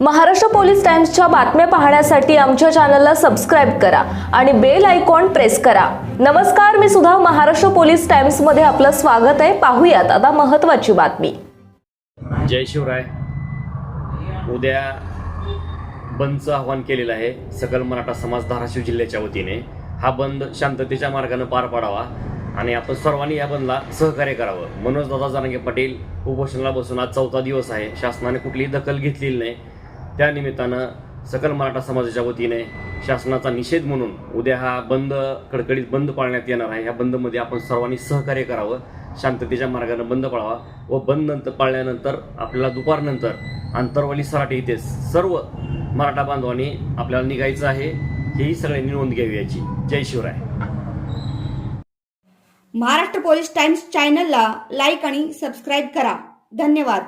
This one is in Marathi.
महाराष्ट्र पोलीस टाइम्सच्या बातम्या पाहण्यासाठी आमच्या चॅनलला सबस्क्राईब करा आणि बेल आयकॉन प्रेस करा. नमस्कार मी सुद्धा महाराष्ट्र पोलीस टाइम्समध्ये आपलं स्वागत आहे. पाहूयात आता महत्वाची बातमी. जय शिवराय. उद्या बंदचं आव्हान केलेलं आहे सकल मराठा समाज धाराशिव जिल्ह्याच्या वतीने. हा बंद शांततेच्या मार्गाने पार पाडावा आणि आपण सर्वांनी या बंदला सहकार्य करावं. मनोज दादा जारंगे पाटील उपोषणाला बसून आज चौथा दिवस आहे. शासनाने कुठलीही दखल घेतलेली नाही. त्या निमित्तानं सकल मराठा समाजाच्या वतीने शासनाचा निषेध म्हणून उद्या हा बंद कडकडीत बंद पाळण्यात येणार आहे. ह्या बंदमध्ये आपण सर्वांनी सहकार्य करावं शांततेच्या मार्गानं बंद पाळावा व बंद नंतर पाळल्यानंतर आपल्याला दुपारनंतर आंतरवाली सराटे इथे सर्व मराठा बांधवांनी आपल्याला निघायचं आहे. हेही सगळ्यांनी नोंद घ्यावी याची. जय शिवराय. महाराष्ट्र पोलीस टाइम्स चॅनलला लाईक आणि सबस्क्राईब करा. धन्यवाद.